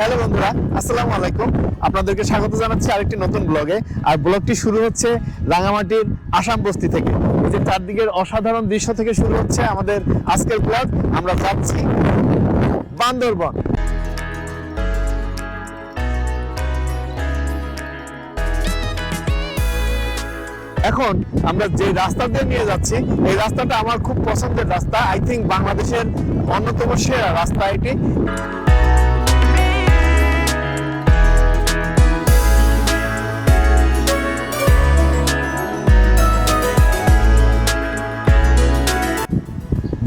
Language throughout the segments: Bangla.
হ্যালো বন্ধুরা, আসসালামু আলাইকুম। আপনাদেরকে স্বাগত জানাচ্ছি আরেকটি নতুন ব্লগে। আর ব্লগটি শুরু হচ্ছে রাঙামাটির আসাম বস্তি থেকে। এই যে চারদিকের অসাধারণ দৃশ্য থেকে শুরু হচ্ছে আমাদের আজকের ব্লগ। আমরা যাচ্ছি বান্দরবন। এখন আমরা যে রাস্তা দিয়ে নিয়ে যাচ্ছি, এই রাস্তাটা আমার খুব পছন্দের রাস্তা। আই থিঙ্ক বাংলাদেশের অন্যতম সেরা রাস্তা এটি।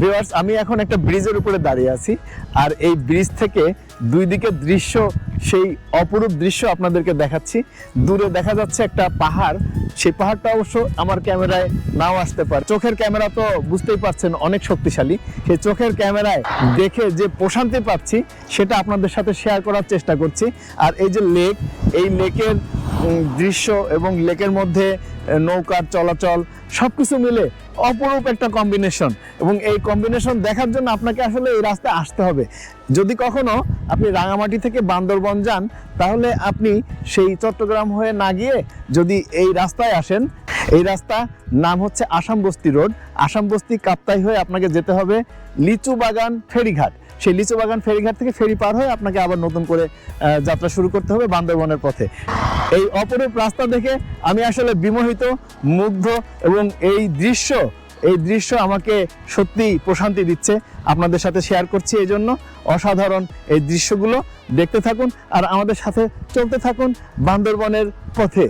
ভিউয়ার্স আমি এখন একটা ব্রিজের উপরে দাঁড়িয়ে আছি, আর এই ব্রিজ থেকে দুই দিকের দৃশ্য, সেই অপরূপ দৃশ্য আপনাদেরকে দেখাচ্ছি। দূরে দেখা যাচ্ছে একটা পাহাড়, সেই পাহাড়টা অবশ্য আমার ক্যামেরায় নাও আসতে পারে। চোখের ক্যামেরা তো বুঝতেই পারছেন, অনেক শক্তিশালী। সেই চোখের ক্যামেরায় দেখে যে প্রশান্তি পাচ্ছি, সেটা আপনাদের সাথে শেয়ার করার চেষ্টা করছি। আর এই যে লেক এই লেকের দৃশ্য এবং লেকের মধ্যে নৌকার চলাচল সব কিছু মিলে অপরূপ একটা কম্বিনেশন এবং এই কম্বিনেশন দেখার জন্য আপনাকে আসলে এই রাস্তায় আসতে হবে। যদি কখনো আপনি রাঙামাটি থেকে বান্দরবন যান, তাহলে আপনি সেই চট্টগ্রাম হয়ে না গিয়ে যদি এই রাস্তায় আসেন, এই রাস্তা নাম হচ্ছে আসাম বস্তি রোড। আসাম বস্তি কাপ্তাই হয়ে আপনাকে যেতে হবে লিচু বাগান ফেরিঘাট। সেই লিচু বাগান ফেরিঘাট থেকে ফেরি পার হয়ে আপনাকে আবার নতুন করে যাত্রা শুরু করতে হবে বান্দরবনের পথে। এই অপরূপ রাস্তা দেখে আমি আসলে বিমোহিত, মুগ্ধ এবং এই দৃশ্য এই দৃশ্য আমাকে সত্যি প্রশান্তি দিচ্ছে। আপনাদের সাথে শেয়ার করছি এই জন্য অসাধারণ এই দৃশ্যগুলো। দেখতে থাকুন আর আমাদের সাথে চলতে থাকুন বান্দরবনের পথে।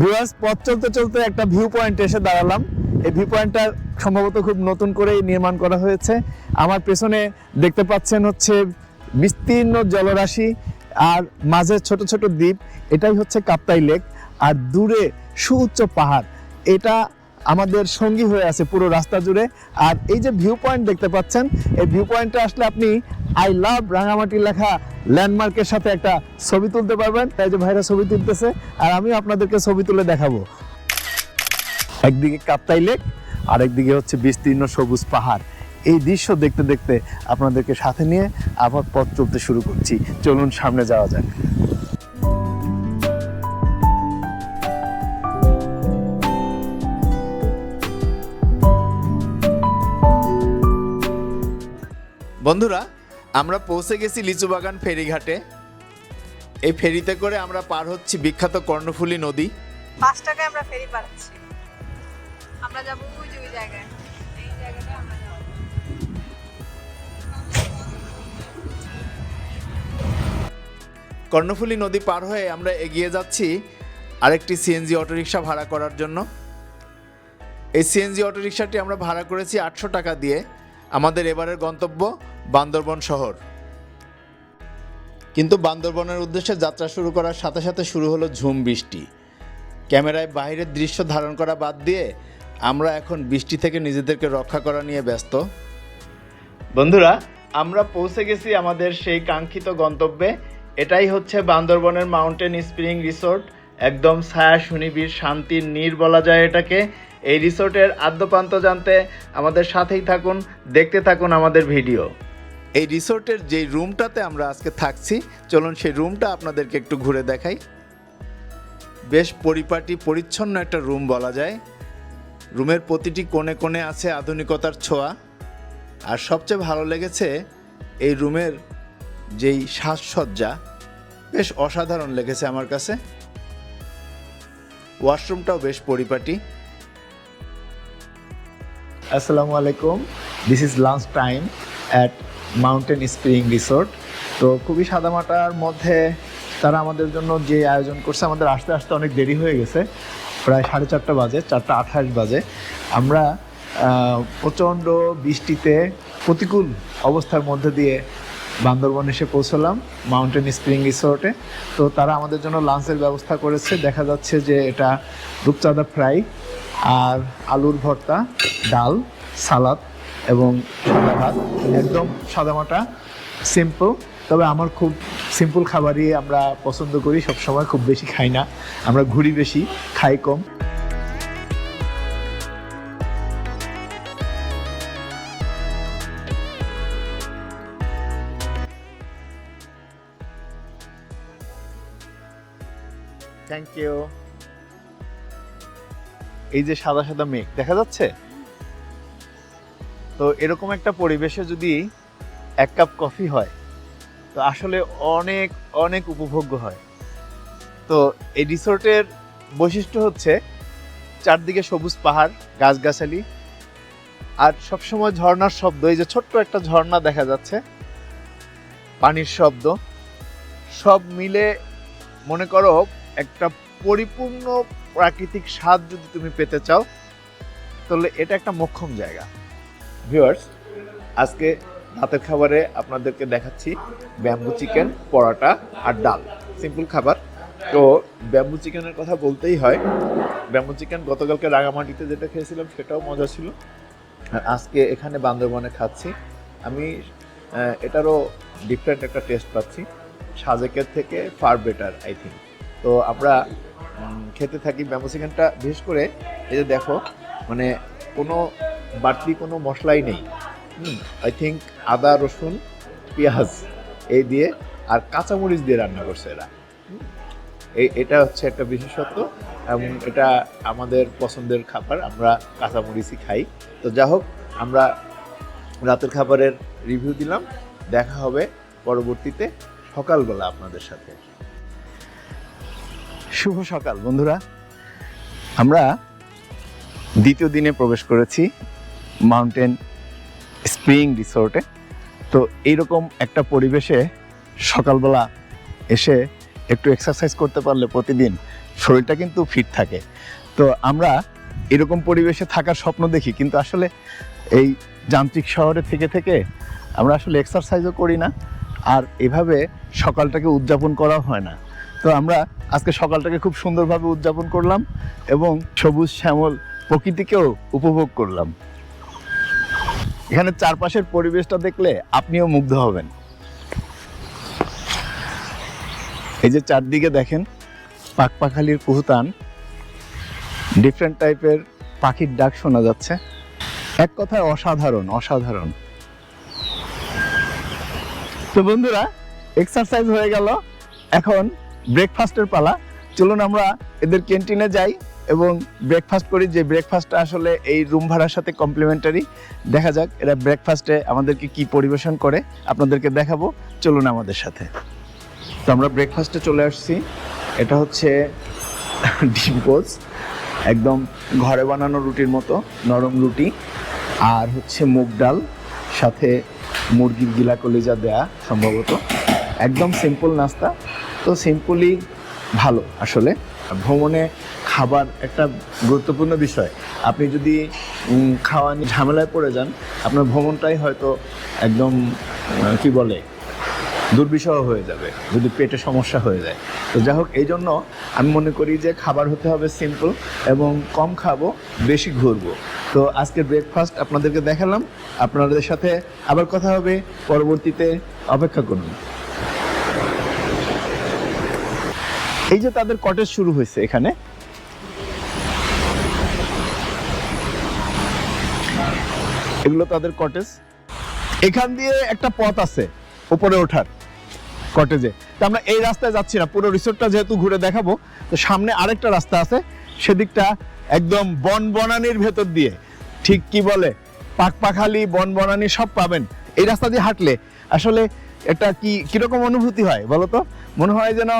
ভিউয়ার্স পথ চলতে চলতে একটা ভিউ পয়েন্ট এসে দাঁড়ালাম। এই ভিউ পয়েন্টটা সম্ভবত খুব নতুন করেই নির্মাণ করা হয়েছে। আমার পেছনে দেখতে পাচ্ছেন হচ্ছে বিস্তীর্ণ জলরাশি আর মাঝে ছোট ছোট দ্বীপ। এটাই হচ্ছে কাপ্তাই লেক। আর দূরে সুউচ্চ পাহাড়। এটা আমাদের সঙ্গী হয়ে আছে পুরো রাস্তা জুড়ে। আর এই যে ভিউ পয়েন্ট দেখতে পাচ্ছেন, এই ভিউ পয়েন্টে আসলে আপনি আই লাভ রাঙামাটি লেখা ল্যান্ডমার্কের সাথে একটা ছবি তুলতে পারবেন। তাই যে ভাইরা ছবি তুলতেছে, আর আমি আপনাদেরকে ছবি তুলে দেখাবো। একদিকে কাপ্তাই লেক আর একদিকে হচ্ছে বিস্তীর্ণ সবুজ পাহাড়। এই দৃশ্য দেখতে দেখতে আপনাদেরকে সাথে নিয়ে আবার পথ চলতে শুরু করছি। চলুন সামনে যাওয়া যাক। বন্ধুরা আমরা পৌঁছে গেছি লিচু বাগান ফেরিঘাটে। এই ফেরিতে করে আমরা পার হচ্ছি বিখ্যাত কর্ণফুলী নদী। পাঁচ টাকায় আমরা ফেরি পাচ্ছি আমরা যাব ওই যে ওই জায়গায়। এই জায়গাটা আমরা কর্ণফুলী নদী পার হয়ে আমরা এগিয়ে যাচ্ছি আরেকটি সিএনজি অটোরিকশা ভাড়া করার জন্য। এই সিএনজি অটোরিকশাটি আমরা ভাড়া করেছি আটশো টাকা দিয়ে। আমাদের এবারের গন্তব্য বান্দরবন শহর। কিন্তু বান্দরবনের উদ্দেশ্যে যাত্রা শুরু করার সাথে সাথে শুরু হলো ঝুম বৃষ্টি। ক্যামেরায় বাইরের দৃশ্য ধারণ করা বাদ দিয়ে আমরা এখন বৃষ্টি থেকে নিজেদেরকে রক্ষা করা নিয়ে ব্যস্ত। বন্ধুরা, আমরা পৌঁছে গেছি আমাদের সেই কাঙ্ক্ষিত গন্তব্যে। এটাই হচ্ছে বান্দরবনের মাউন্টেন স্প্রিং রিসোর্ট। একদম ছায়া সুনিবিড় শান্তির নীর বলা যায় এটাকে। এই রিসোর্টের আদ্যপান্ত জানতে আমাদের সাথেই থাকুন, দেখতে থাকুন আমাদের ভিডিও। এই রিসোর্টের যেই রুমটাতে আমরা আজকে থাকছি, চলুন সেই রুমটা আপনাদেরকে একটু ঘুরে দেখাই। বেশ পরিপাটি, পরিচ্ছন্ন একটা রুম বলা যায়। রুমের প্রতিটি কোণে কোণে আছে আধুনিকতার ছোঁয়া। আর সবচেয়ে ভালো লেগেছে এই রুমের যেই সাজসজ্জা, বেশ অসাধারণ লেগেছে আমার কাছে। ওয়াশরুমটাও বেশ পরিপাটি। আসসালামু আলাইকুম। This is lunch time at mountain spring resort তো খুবই সাদামাটার মধ্যে তারা আমাদের জন্য যে আয়োজন করছে, আমাদের আসতে আসতে অনেক দেরি হয়ে গেছে। প্রায় সাড়ে চারটা বাজে, চারটা আঠাশ বাজে। আমরা প্রচণ্ড বৃষ্টিতে প্রতিকূল অবস্থার মধ্যে দিয়ে বান্দরবন এসে পৌঁছলাম মাউন্টেন স্প্রিং রিসোর্টে তো তারা আমাদের জন্য লাঞ্চের ব্যবস্থা করেছে। দেখা যাচ্ছে যে এটা রূপচাঁদা ফ্রাই আর আলুর ভর্তা, ডাল, সালাদ এবং সাদা ভাত। একদম সাদামাটা সিম্পল তবে আমার খুব সিম্পল খাবারই আমরা পছন্দ করি, সবসময় খুব বেশি খাই না। আমরা ঘুরি বেশি, খাই কম। থ্যাংক ইউ এই যে সাদা সাদা মেঘ, দেখা যাচ্ছে? তো এরকম একটা পরিবেশে যদি এক কাপ কফি হয়, তো আসলে অনেক অনেক উপভোগ্য হয়। তো এই রিসোর্টের বৈশিষ্ট্য হচ্ছে, চারদিকে সবুজ পাহাড়, গাছগাছালি, আর সবসময় ঝর্ণার শব্দ, এই যে ছোট্ট একটা ঝর্ণা দেখা যাচ্ছে, পানির শব্দ, সব মিলে মনে করো একটা পরিপূর্ণ প্রাকৃতিক স্বাদ যদি তুমি পেতে চাও, তাহলে এটা একটা মোক্ষম জায়গা। ভিউয়ার্স আজকে রাতের খাবারে আপনাদেরকে দেখাচ্ছি ব্যাম্বু চিকেন, পরোটা আর ডাল। সিম্পল খাবার। তো ব্যাম্বু চিকেনের কথা বলতেই হয়। ব্যাম্বু চিকেন গতকালকে রাঙামাটিতে যেটা খেয়েছিলাম, সেটাও মজা ছিল। আর আজকে এখানে বান্দরবনে খাচ্ছি। আমি এটারও ডিফারেন্ট একটা টেস্ট পাচ্ছি। সাজেকের থেকে ফার বেটার আই থিঙ্ক তো আমরা খেতে থাকি ব্যাম্বু চিকেনটা। বিশেষ করে এই যে দেখো মানে কোনো বাড়তি কোনো মশলাই নেই। আই থিঙ্ক আদা, রসুন, পেঁয়াজ এই দিয়ে আর কাঁচামরিচ দিয়ে রান্না করছে এরা। এই, এটা হচ্ছে একটা বিশেষত্ব এবং এটা আমাদের পছন্দের খাবার, আমরা কাঁচামরিচই খাই। তো যা হোক, আমরা রাতের খাবারের রিভিউ দিলাম। দেখা হবে পরবর্তীতে সকালবেলা আপনাদের সাথে। শুভ সকাল, বন্ধুরা। আমরা দ্বিতীয় দিনে প্রবেশ করেছি মাউন্টেন স্প্রিং রিসোর্টে। তো এইরকম একটা পরিবেশে সকালবেলা এসে একটু এক্সারসাইজ করতে পারলে প্রতিদিন শরীরটা কিন্তু ফিট থাকে। তো আমরা এরকম পরিবেশে থাকার স্বপ্ন দেখি, কিন্তু আসলে এই যান্ত্রিক শহরে থেকে থেকে আমরা আসলে এক্সারসাইজও করি না। আর এভাবে সকালটাকে উদযাপন করা হয় না। তো আমরা আজকে সকালটাকে খুব সুন্দরভাবে উদযাপন করলাম এবং সবুজ শ্যামল প্রকৃতিকেও উপভোগ করলাম। এখানে চারপাশের পরিবেশটা দেখলে আপনিও মুগ্ধ হবেন। এই যে চারদিকে দেখেন, পাকপাখালির কুহুতান ডিফারেন্ট টাইপের পাখির ডাক শোনা যাচ্ছে। এক কথায় অসাধারণ অসাধারণ। তো বন্ধুরা এক্সারসাইজ হয়ে গেল। এখন ব্রেকফাস্টের পালা। চলুন আমরা এদের ক্যান্টিনে যাই এবং ব্রেকফাস্ট করি। যে ব্রেকফাস্টটা আসলে এই রুম ভাড়ার সাথে কমপ্লিমেন্টারি দেখা যাক এরা ব্রেকফাস্টে আমাদেরকে কি পরিবেশন করে, আপনাদেরকে দেখাবো। চলুন আমাদের সাথে। তো আমরা ব্রেকফাস্টে চলে আসছি। এটা হচ্ছে ডিম পোজ একদম ঘরে বানানো রুটির মতো, নরম রুটি। আর হচ্ছে মুগ ডাল, সাথে মুরগির গিলা কলিজা দেয়া সম্ভবত। একদম সিম্পল নাস্তা। তো সিম্পলি ভালো আসলে। ভ্রমণে খাবার একটা গুরুত্বপূর্ণ বিষয়। আপনি যদি খাওয়া নিয়ে ঝামেলায় পড়ে যান, আপনার ভ্রমণটাই হয়তো একদম কি বলে, দুর্বিষহ হয়ে যাবে, যদি পেটে সমস্যা হয়ে যায়। তো যাই হোক, এই জন্য আমি মনে করি যে খাবার হতে হবে সিম্পল এবং কম খাব, বেশি ঘুরবো। তো আজকের ব্রেকফাস্ট আপনাদেরকে দেখালাম। আপনাদের সাথে আবার কথা হবে, পরবর্তীতে অপেক্ষা করুন। এই যে তাদের কটেজ শুরু হয়েছে এখানে। এগুলো তাদের কটেজ এখান দিয়ে একটা পথ আছে, উপরে ওঠার কটেজে তো আমরা এই রাস্তায় যাচ্ছি না, পুরো রিসোর্টটা যেহেতু ঘুরে দেখাবো, তো সামনে আরেকটা রাস্তা আছে, সেদিকটা একদম বন বনানির ভেতর দিয়ে। ঠিক কি বলে? পাকপাখালি, বন বনানি সব পাবেন। এই রাস্তা দিয়ে হাঁটলে আসলে এটা কি কীরকম অনুভূতি হয় বলো তো? মনে হয় যেন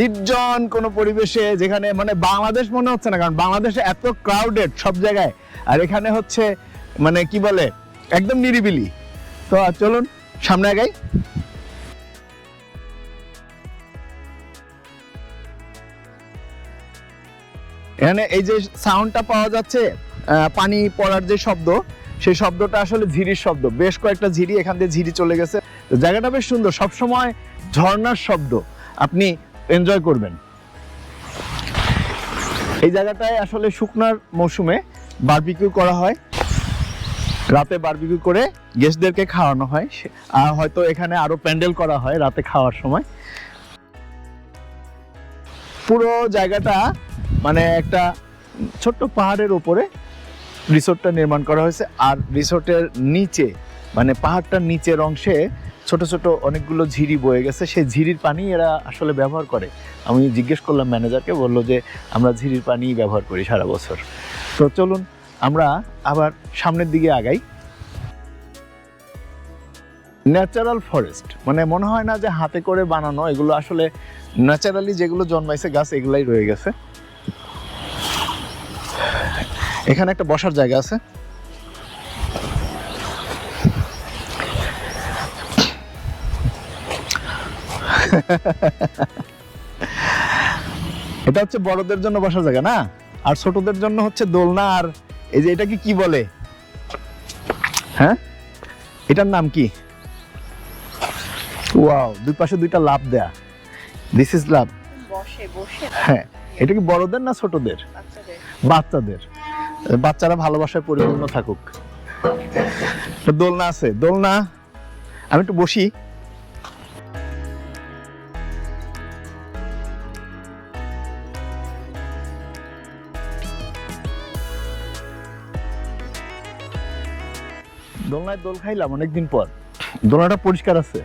নির্জন কোনো পরিবেশে যেখানে মানে বাংলাদেশ মনে হচ্ছে না, কারণ বাংলাদেশে এত ক্রাউডেড সব জায়গায়। আর এখানে হচ্ছে মানে কি বলে, একদম নিরিবিলি। তো চলুন, সামনে আগাই। এখানে এই যে সাউন্ডটা পাওয়া যাচ্ছে পানি পড়ার যে শব্দ, সেই শব্দটা আসলে ঝিরির শব্দ। বেশ কয়েকটা ঝিরি এখান দিয়ে ঝিরি চলে গেছে। জায়গাটা বেশ সুন্দর। সবসময় ঝর্ণার শব্দ। আপনি এনজয় করবেন। এই জায়গাটায় আসলে শুকনার মৌসুমে বারবিকিউ করা হয়। রাতে বারবিকিউ করে গেস্টদেরকে খাওয়ানো হয়। আর হয়তো এখানে আরও প্যান্ডেল করা হয় রাতে খাওয়ার সময়। পুরো জায়গাটা মানে একটা ছোট্ট পাহাড়ের উপরে রিসোর্টটা নির্মাণ করা হয়েছে। আর রিসোর্টের নিচে মানে পাহাড়টার নিচের অংশে ছোট ছোট অনেকগুলো ঝিরি বয়ে গেছে। সেই ঝিরির পানি এরা আসলে ব্যবহার করে। আমি জিজ্ঞেস করলাম ম্যানেজারকে, বলল যে, আমরা ঝিরির পানি ব্যবহার করি সারা বছর। তো চলুন, আমরা আবার সামনের দিকে আগাই। ন্যাচারাল ফরেস্ট মানে মনে হয় না যে হাতে করে বানানো, এগুলো আসলে ন্যাচারালি যেগুলো জন্মাইছে গাছ, এগুলাই রয়ে গেছে। এখানে একটা বসার জায়গা আছে। এটা হচ্ছে বড়দের জন্য বসার জায়গা না? আর ছোটদের জন্য হচ্ছে দোলনা আর এই যে এটাকে কি বলে? হ্যাঁ? এটার নাম কি? ওয়াও দুই পাশে দুইটা লাভ দেয়া। দিস ইজ লাভ হ্যাঁ এটা কি বড়দের না ছোটদের? বাচ্চাদের। বাচ্চারা ভালোবাসায় পরিপূর্ণ থাকুক। দোলনা আছে দোলনা। আমি একটু বসি। দোলনায় দোল খাইলাম অনেকদিন পর। দোলনাটা পরিষ্কার আছে।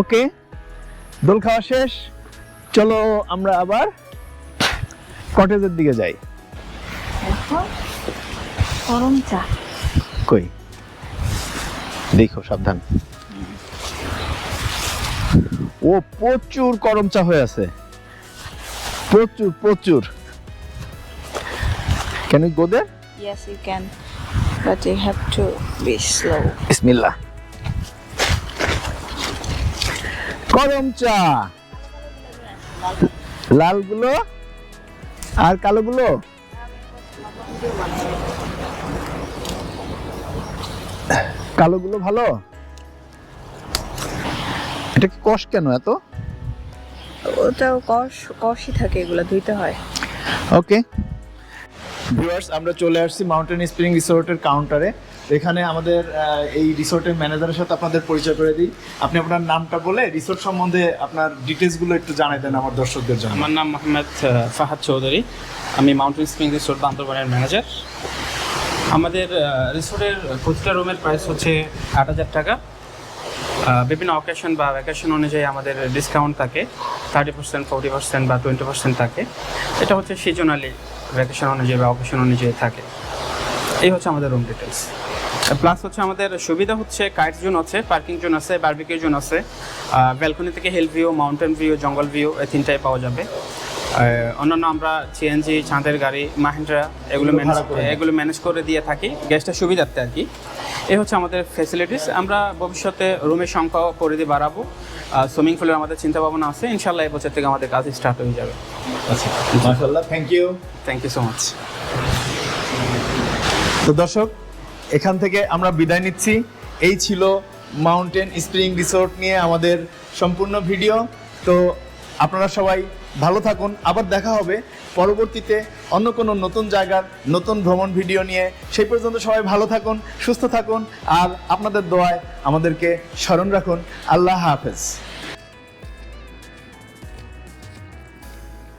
ওকে দোল খাওয়া শেষ। চলো আমরা আবার কটেজের দিকে যাই। গরম চা। কই? দেখো সাবধান। ও প্রচুর করম চা হয়ে আছে। প্রচুর প্রচুর। কেন গোদের Yes, you can. But you have to be slow. বিসমিল্লাহ করম চা লালগুলো আর কালোগুলো? কালোগুলো ভালো? এটা কি কষ কেন এত? ওটাও কষ কষই থাকে এগুলো ধুইতে হয়। ওকে। ভিউয়ার্স আমরা চলে আসছি মাউন্টেন স্প্রিং রিসোর্টের কাউন্টারে। এখানে আমাদের এই রিসোর্টের ম্যানেজারের সাথে আপনাদের পরিচয় করে দিই। আপনি আপনার নামটা বলে রিসোর্ট সম্বন্ধে আপনার ডিটেলসগুলো একটু জানাই দেন আমার দর্শকদের জন্য। আমার নাম মোহাম্মদ ফাহাদ চৌধুরী। আমি মাউন্টেন স্প্রিং রিসোর্ট বান্দরবানের ম্যানেজার। আমাদের রিসোর্টের প্রতিটা রুমের প্রাইস হচ্ছে আট হাজার টাকা। বিভিন্ন অকেশন বা ভ্যাকেশন অনুযায়ী আমাদের ডিসকাউন্ট থাকে থার্টি পার্সেন্ট ফোর্টি পার্সেন্ট বা টোয়েন্টি পার্সেন্ট থাকে। এটা হচ্ছে সিজনালি ভ্যাকেশন অনুযায়ী বা অকেশন অনুযায়ী থাকে। এই হচ্ছে আমাদের রুম ডিটেলস প্লাস হচ্ছে আমাদের সুবিধা হচ্ছে কাইট জোন আছে পার্কিং জোন আছে বার্বিকিউ জোন আছে ব্যালকনি থেকে hill view mountain view jungle view এই তিনটাই পাওয়া যাবে। অন্যান্য আমরা সিএনজি চাঁদের গাড়ি মাহিন্দ্রা এগুলো ম্যানেজ এগুলো ম্যানেজ করে দিয়ে থাকি গেস্টের সুবিধার্থে আর কি। এই হচ্ছে আমাদের ফেসিলিটিস আমরা ভবিষ্যতে রুমের সংখ্যা পরিধি বাড়াবো। সুইমিং পুলের আমাদের চিন্তা ভাবনা আছে। ইনশাল্লাহ এই বছর থেকে আমাদের কাজ স্টার্ট হয়ে যাবে। আচ্ছা মাশাআল্লাহ। Thank you thank you so much তো দর্শক এখান থেকে আমরা বিদায় নিচ্ছি। এই ছিল মাউন্টেন স্প্রিং রিসোর্ট নিয়ে আমাদের সম্পূর্ণ ভিডিও। তো আপনারা সবাই ভালো থাকুন। আবার দেখা হবে পরবর্তীতে অন্য কোনো নতুন জায়গার নতুন ভ্রমণ ভিডিও নিয়ে। সেই পর্যন্ত সবাই ভালো থাকুন, সুস্থ থাকুন, আর আপনাদের দোয়ায় আমাদেরকে স্মরণ রাখুন। আল্লাহ হাফেজ।